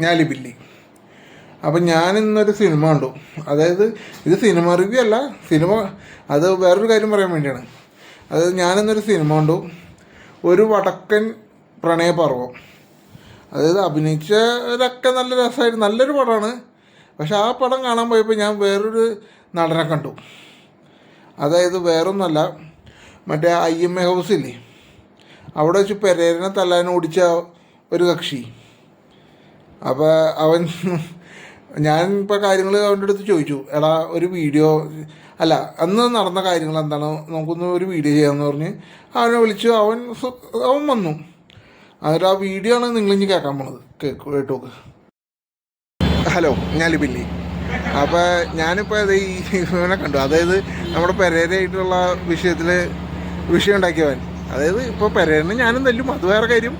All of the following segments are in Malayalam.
ഞാൻ ലിബില്ലി അപ്പം ഞാൻ ഇന്നൊരു സിനിമ കണ്ടു. അതായത് ഇത് സിനിമ റിവ്യൂ അല്ല സിനിമ അത് വേറൊരു കാര്യം പറയാൻ വേണ്ടിയാണ്. അതായത് ഞാനിന്നൊരു സിനിമ കണ്ടു. ഒരു വടക്കൻ പ്രണയപർവം അതായത് അഭിനയിച്ചവരൊക്കെ നല്ല രസമായിരുന്നു നല്ലൊരു പടമാണ് പക്ഷെ ആ പടം കാണാൻ പോയപ്പോൾ ഞാൻ വേറൊരു നടനെ കണ്ടു. അതായത് വേറൊന്നല്ല മറ്റേ ഐ എം എ ഹൗസില്ലേ അവിടെ വെച്ച് പെരേരനെ തല്ലാൻ ഓടിച്ച ഒരു കക്ഷി. അപ്പോൾ അവൻ ഞാൻ ഇപ്പോൾ കാര്യങ്ങൾ അവന്റെ അടുത്ത് ചോദിച്ചു. എടാ ഒരു വീഡിയോ അല്ല അന്ന് നടന്ന കാര്യങ്ങൾ എന്താണ്? നമുക്കൊന്ന് ഒരു വീഡിയോ ചെയ്യാമെന്ന് പറഞ്ഞ് അവനെ വിളിച്ചു. അവൻ അവൻ വന്നു. എന്നിട്ട് ആ വീഡിയോ ആണ് നിങ്ങളിഞ്ഞ് കേൾക്കാൻ പോണത്. കേക്ക് കേട്ടോക്ക് ഹലോ ഞാൻ ലിബില്ലി അപ്പോൾ ഞാനിപ്പോൾ അത് ഈ ഇവനെ കണ്ടു. അതായത് നമ്മുടെ പെരേരയായിട്ടുള്ള വിഷയത്തിൽ വിഷയം ഉണ്ടാക്കിയവൻ. അതായത് ഇപ്പോൾ പെരേരനെ ഞാനും തല്ലും. അത് വേറെ കാര്യം.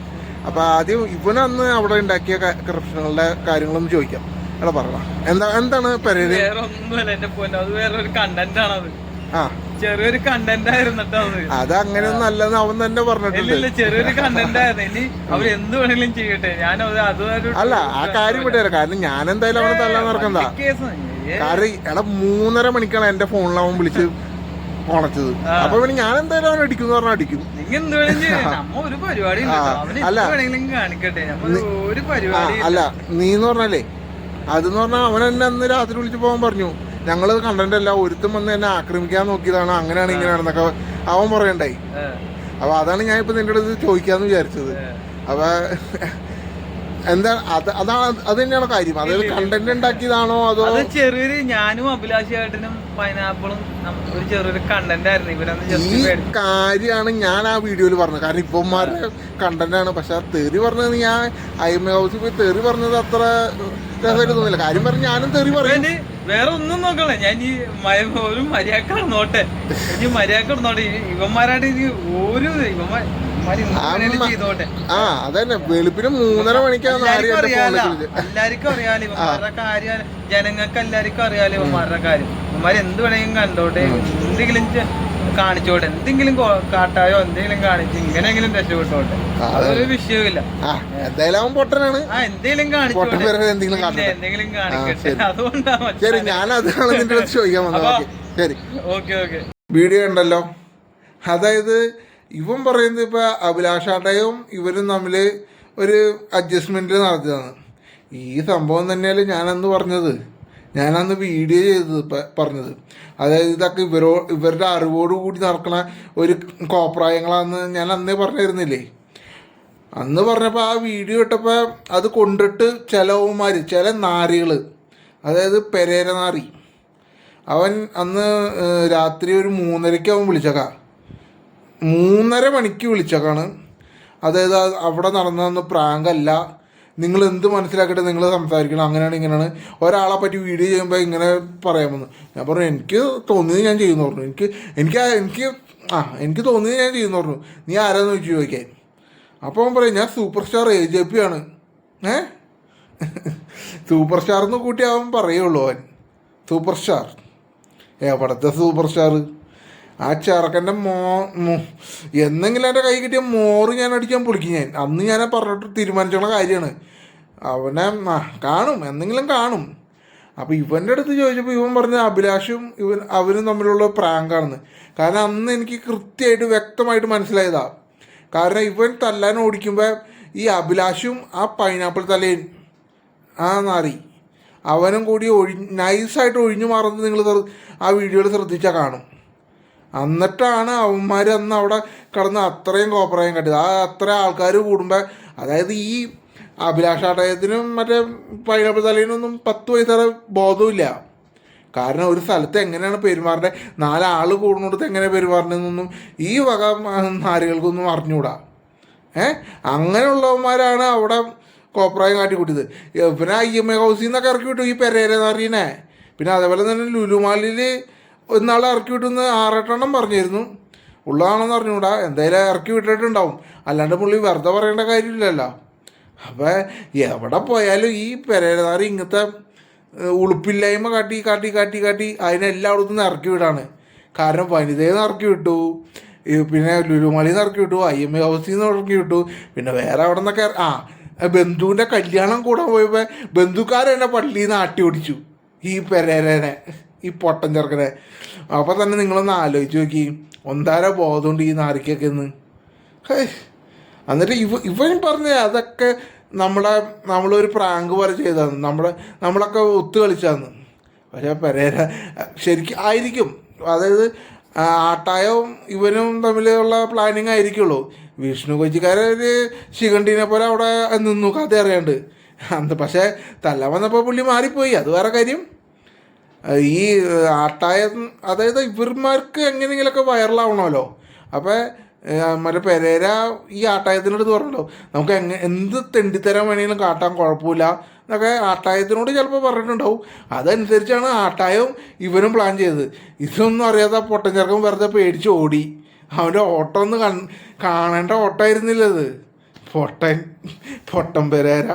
അപ്പോൾ ആദ്യം ഇവനന്ന് അവിടെ ഉണ്ടാക്കിയ കറപ്ഷനുകളുടെ കാര്യങ്ങളൊന്നും ചോദിക്കാം. എടാ പറഞ്ഞ എന്താ എന്താണ് പെരേര വേറെ ഒന്നുമല്ല എന്റെ പൊന്നെ അത് വേറെ ഒരു കണ്ടന്റ് ആണത് ആ. ചെറിയൊരു കണ്ടന്റ് ആയിരുന്നു കേട്ടോ അത് അങ്ങനെയൊന്നും അല്ലെന്ന് അവൻ തന്നെ പറഞ്ഞിട്ടുണ്ട്. ചെറിയൊരു കണ്ടന്റ് ആയിരുന്നു. ഇനി അവർ എന്ത് വേണമെങ്കിലും ചെയ്യട്ടെ. ഞാൻ അത് അല്ല ആ കാര്യം ഇവിടെ കാരണം ഞാൻ എന്തായാലും അവനെ തല്ലാൻ നടക്കണ്ട. കാരണം എടാ മൂന്നര മണിക്കാണ് എന്റെ ഫോണിൽ അവൻ വിളിച്ച് ഉണച്ചത് അപ്പൊ പിന്നെ ഞാൻ എന്തായാലും അവനെ അടിക്കും പറഞ്ഞാൽ അടിക്കും. അല്ല. അല്ല നീ എന്ന് പറഞ്ഞാലേ അതെന്ന് പറഞ്ഞാൽ അവൻ എന്നെ അന്ന് രാത്രി വിളിച്ചു പോകാൻ പറഞ്ഞു. ഞങ്ങൾ അല്ല ഒരുത്തും വന്ന് എന്നെ ആക്രമിക്കാൻ നോക്കിയതാണ്. അങ്ങനെയാണ് ഇങ്ങനെയാണെന്നൊക്കെ അവൻ പറയണ്ടായി. അപ്പൊ അതാണ് ഞാൻ ഇപ്പൊ നിന്റെ അടുത്ത് ചോദിക്കാന്ന് വിചാരിച്ചത്. അപ്പൊ എന്താ അത് അതാണ് അത് തന്നെയാണ് കാര്യം. അതായത് കണ്ടന്റ് ഉണ്ടാക്കിയതാണോ അതോ? അത് ചെറിയൊരു ഞാനും അഭിലാഷ് ചേട്ടനും പൈനാപ്പിളും ഒരു ചെറിയൊരു കണ്ടന്റ് ആയിരുന്നു. ഇവരന്ന് ഈ കാര്യമാണ് ഞാൻ ആ വീഡിയോയിൽ പറഞ്ഞത്. കാരണം ഇപ്പൊമാരുടെ കണ്ടന്റ് ആണ്. പക്ഷെ ആ തെറി പറഞ്ഞത് ഞാൻ ഐ എം എ ഹൗസിൽ പോയി തെറി പറഞ്ഞത് അത്ര രസമായിട്ട് തോന്നില്ല കാര്യം പറഞ്ഞ് ഞാനും തെറി പറഞ്ഞു ഇവന് വേറെ ഒന്നും നോക്കണേ ഞാൻ ഈ മയ- ഒരു മര്യാദ നോട്ടെ ഇനി മര്യാദ നോട്ടെ ഇവന്മാരായിട്ട് ഇനി ഒരു ഇവന്മാർ ആ അതന്നെ. വെളുപ്പിന് മൂന്നര മണിക്കാണ് എല്ലാവർക്കും അറിയാലോ. ഇവന്മാരുടെ കാര്യം. ജനങ്ങൾക്ക് എല്ലാവർക്കും അറിയാലോ ഇവന്മാരുടെ കാര്യം. ഇവന്മാർ എന്ത് വേണമെങ്കിലും കണ്ടോട്ടെ. എന്തെങ്കിലും കാണിച്ചോട്ടെ. എന്തെങ്കിലും കാട്ടായോ എന്തെങ്കിലും കാണിച്ച് ഇങ്ങനെയെങ്കിലും രക്ഷപ്പെട്ടോട്ടെ. അതൊരു വിഷയമില്ല എന്തായാലും പൊട്ടനാണ്. ആ എന്തെങ്കിലും കാണിച്ചോട്ടെ. എന്തെങ്കിലും കാണിക്കട്ടെ. ശരി. ശരി ഞാൻ അതാണ് നിന്റെ ചോദിക്കാൻ വന്നത്. ശരി. Okay okay. വീഡിയോ ഉണ്ടല്ലോ. അതായത് ഇവൻ പറയുന്നത് ഇപ്പോൾ അഭിലാഷാട്ടയും ഇവരും തമ്മിൽ ഒരു അഡ്ജസ്റ്റ്മെന്റ് നടത്തിയതാണ്. ഈ സംഭവം തന്നെയല്ലേ ഞാനന്ന് പറഞ്ഞത്. ഞാനന്ന് വീഡിയോ ചെയ്തത് പറഞ്ഞത്. അതായത് ഇതൊക്കെ ഇവരോ ഇവരുടെ അറിവോട് കൂടി നടക്കണ ഒരു കോപ്രായങ്ങളാന്ന് ഞാൻ അന്നേ പറഞ്ഞിരുന്നില്ലേ? അന്ന് പറഞ്ഞപ്പോൾ ആ വീഡിയോ ഇട്ടപ്പോൾ അത് കൊണ്ടിട്ട് ചിലവന്മാർ ചില നാരികൾ അതായത് പെരേര നാറി. അവൻ അന്ന് രാത്രി ഒരു മൂന്നരയ്ക്ക് അവൻ വിളിച്ചേക്കാം മൂന്നര മണിക്ക് വിളിച്ചേക്കാണ്. അതായത് അത് അവിടെ നടന്നതൊന്നും പ്രാങ്കല്ല. നിങ്ങൾ എന്ത് മനസ്സിലാക്കിയിട്ട് നിങ്ങൾ സംസാരിക്കണം. അങ്ങനെയാണ് ഇങ്ങനെയാണ്. ഒരാളെ പറ്റി വീഡിയോ ചെയ്യുമ്പോൾ ഇങ്ങനെ പറയാമെന്ന് ഞാൻ പറഞ്ഞു എനിക്ക് തോന്നിയത് ഞാൻ ചെയ്യുന്നു പറഞ്ഞു. എനിക്ക് എനിക്ക് എനിക്ക് ആ എനിക്ക് തോന്നിയത് ഞാൻ ചെയ്യുന്നു പറഞ്ഞു. നീ ആരാന്ന് ചോദിച്ചു ചോദിക്കാൻ. അപ്പോൾ അവൻ പറയും ഞാൻ super star A J P ആണ് ഏ? സൂപ്പർ സ്റ്റാർ എന്ന് കൂട്ടി അവൻ പറയുള്ളൂ അവൻ. സൂപ്പർ സ്റ്റാർ ഏ എവിടത്തെ സൂപ്പർ സ്റ്റാർ ആ ചെറുക്കന്റെ മോ എന്നെങ്കിലും എന്റെ കൈ കിട്ടിയ മോറ് ഞാൻ അടിക്കാൻ പൊളിക്കും ഞാൻ. അന്ന് ഞാൻ പറഞ്ഞിട്ട് തീരുമാനിച്ചുള്ള കാര്യമാണ്. അവനെ കാണും എന്തെങ്കിലും കാണും. അപ്പോൾ ഇവന്റെ അടുത്ത് ചോദിച്ചപ്പോൾ ഇവൻ പറഞ്ഞ അഭിലാഷും ഇവൻ അവനും തമ്മിലുള്ള പ്രാങ്കാണെന്ന്. കാരണം അന്ന് എനിക്ക് കൃത്യമായിട്ട് വ്യക്തമായിട്ട് മനസ്സിലായതാ. കാരണം ഇവൻ തല്ലാൻ ഓടിക്കുമ്പോൾ ഈ അഭിലാഷും ആ പൈനാപ്പിൾ തലയും ആ നാറി അവനും കൂടി ഒഴി നൈസായിട്ട് ഒഴിഞ്ഞു മാറുന്നത് നിങ്ങൾ ആ വീഡിയോയിൽ ശ്രദ്ധിച്ചാൽ കാണും. എന്നിട്ടാണ് അവന്മാർ അന്ന് അവിടെ കിടന്ന് അത്രയും കോപ്രായം കണ്ടത് ആ അത്ര ആൾക്കാർ കൂടുമ്പോൾ അതായത് ഈ അഭിലാഷാട്ടയത്തിനും മറ്റേ പൈനാപ്പിൾ തലേനൊന്നും പത്ത് പൈസയുടെ ബോധമില്ല കാരണം ഒരു സ്ഥലത്ത് എങ്ങനെയാണ് പെരുമാറേണ്ടത്? നാലാൾ കൂടുന്നിടത്ത് എങ്ങനെ പെരുമാറണമെന്നൊന്നും ഈ വക നാരികൾക്കൊന്നും അറിഞ്ഞുകൂടാ ഏ? അങ്ങനെയുള്ളവന്മാരാണ് അവിടെ കോപ്രായം കാട്ടി കൂട്ടിയത് പിന്നെ ഐ എം എ ഹൗസിൽ നിന്നൊക്കെ ഇറക്കി വിട്ടു ഈ പെരേരെന്ന് അറിയണേ പിന്നെ അതേപോലെ തന്നെ ലുലുമാലിൽ ഒന്നാളെ ഇറക്കി വിട്ടുന്ന ആറെട്ടെണ്ണം പറഞ്ഞിരുന്നു. ഉള്ളതാണെന്ന് അറിഞ്ഞൂടാ എന്തായാലും ഇറക്കി വിട്ടിട്ടുണ്ടാവും. അല്ലാണ്ട് പുള്ളി വെറുതെ പറയേണ്ട കാര്യമില്ലല്ലോ. അപ്പോൾ എവിടെ പോയാലും ഈ പെരേരനാറി ഇങ്ങനത്തെ ഉളുപ്പില്ലായ്മ കാട്ടി കാട്ടി കാട്ടി കാട്ടി അതിനെല്ലായിടത്തും നിന്ന് ഇറക്കി വിടാണ്. കാരണം വനിതയിൽ നിന്ന് ഇറക്കി വിട്ടു. പിന്നെ ലുലുമാലിയിൽ നിന്ന് ഇറക്കി വിട്ടു. ഐ എം എ ഹൗസിൽ നിന്ന് ഇറക്കി വിട്ടു. പിന്നെ വേറെ അവിടെ നിന്നൊക്കെ ആ ബന്ധുവിന്റെ കല്യാണം കൂടാൻ പോയപ്പോൾ ബന്ധുക്കാരെന്നെ പള്ളിയിൽ നിന്ന് ആട്ടി ഓടിച്ചു ഈ പെരേരനെ ഈ പൊട്ടൻ ചെറുക്കനെ. അപ്പോൾ തന്നെ നിങ്ങളൊന്ന് ആലോചിച്ച് നോക്കി. ഒന്നാര ബോധമുണ്ട് ഈ നാരിക്കൊക്കെ എന്ന്. എന്നിട്ട് ഇവ ഇവൻ പറഞ്ഞ അതൊക്കെ നമ്മളെ നമ്മളൊരു പ്രാങ്ക് പോലെ ചെയ്തതാണ്. നമ്മളെ നമ്മളൊക്കെ ഒത്തു കളിച്ചാന്ന് പക്ഷേ പെരേര ശരിക്കും ആയിരിക്കും. അതായത് ആട്ടായവും ഇവനും തമ്മിലുള്ള പ്ലാനിങ് ആയിരിക്കുള്ളൂ. വിഷ്ണു കൊച്ചിക്കാരൊരു ശിഖണ്ഡിനെ പോലെ അവിടെ നിന്നു കഥ അറിയാണ്ട് അന്ന് പക്ഷേ തല്ല വന്നപ്പോൾ പുള്ളി മാറിപ്പോയി. അത് വേറെ കാര്യം. ഈ ആട്ടായ അതായത് ഇവന്മാർക്ക് എങ്ങനെയെങ്കിലുമൊക്കെ വൈറലാവണമല്ലോ. അപ്പോൾ മറ്റേ പെരേര ഈ ആട്ടായത്തിനോട് പറഞ്ഞല്ലോ. നമുക്ക് എങ്ങ എന്ത് തെണ്ടിത്തരം വേണമെങ്കിലും കാട്ടാൻ കുഴപ്പമില്ല എന്നൊക്കെ ആട്ടായത്തിനോട് ചിലപ്പോൾ പറഞ്ഞിട്ടുണ്ടാവും. അതനുസരിച്ചാണ് ആട്ടായവും ഇവനും പ്ലാൻ ചെയ്തത്. ഇതൊന്നും അറിയാതെ പൊട്ടൻ ചെറുക്കൻ വെറുതെ പേടിച്ച് ഓടി. അവന്റെ ഓട്ടം ഒന്ന് കാണേണ്ട ഓട്ടമായിരുന്നില്ലത് പൊട്ടൻ പൊട്ടൻ പെരേര.